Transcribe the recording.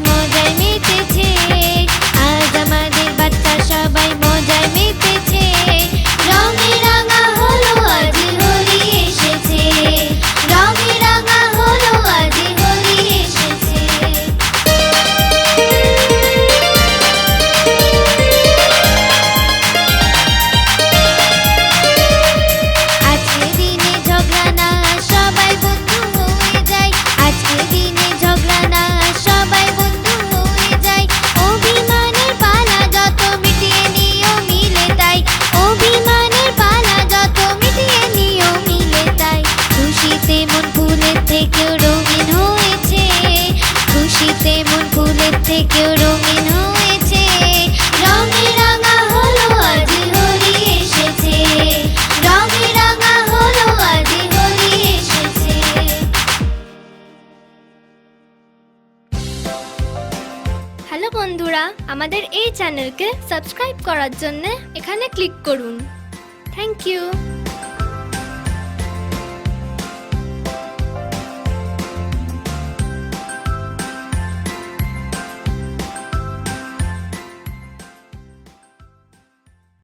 more than me কেউ রঙিন হয়েছে। রঙে রাঙা হলো এসেছে। রঙে এসেছে। হ্যালো বন্ধুরা, আমাদের এই চ্যানেলকে সাবস্ক্রাইব করার জন্য এখানে ক্লিক করুন। Thank you.